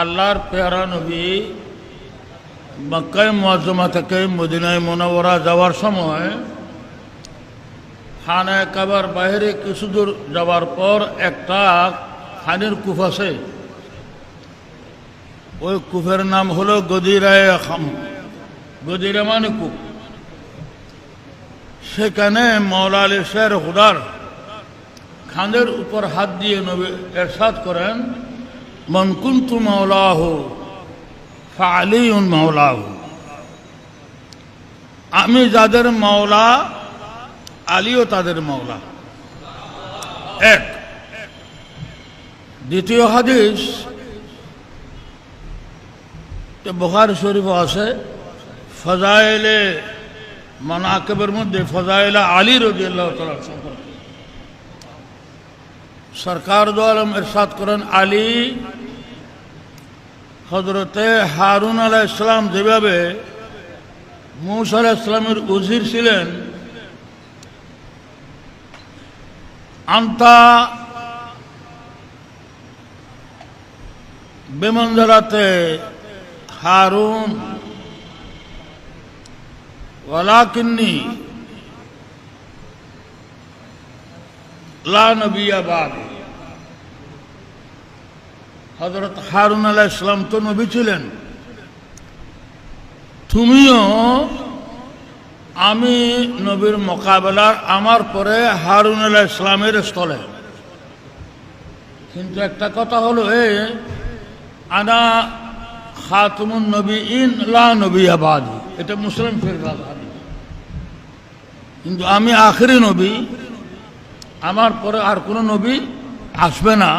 আল্লাহর পেয়ারা নবী মক্কায় মোয়াজ্জমা থেকে মদিনায় মোনাওয়ারা যাওয়ার সময় খানায় কাবার বাইরে কিছু দূর যাওয়ার পর একটা খানের কূপ আছে। ওই কূপের নাম হলো গদিরায় খাম। গদিরা মানে কূপ সেখানে মৌলা আলী শের হুদার খানের উপর হাত দিয়ে নবী এরশাদ করেন মনকুন্তু মৌলাহ ফালিউন মৌলাহ আমি যাদের মাওলা, আলীও তাদের মাওলা। এক। দ্বিতীয় হাদিস বখার শরীফ আছে, ফজাইলে মানাকেবের মধ্যে ফজাইলা আলী রদি আল্লাহ সম্পর্কে সরকার দো আলম এরশাদ করেন, আলী হজরতে হারুন আলাহ ইসলাম যেভাবে মৌসা আলাহ ইসলামের উজির ছিলেন, আন্তা বেমঞ্জলাতে হারুন, ওয়ালাকিন্নি লা নবিয়া বাদ। হজরত হারুন আলাহ ইসলাম তো নবী ছিলেন। তুমিও আমি নবীর মোকাবেলার আমার পরে হারুন আলাহ ইসলামের স্থলে। কিন্তু একটা কথা হলো এ, আনা খাতুমুন নবী ইন লা নবী আবাদ। এটা মুসলিম ফিররাজ কিন্তু আমি আখেরি নবী, আমার পরে আর কোনো নবী আসবে না।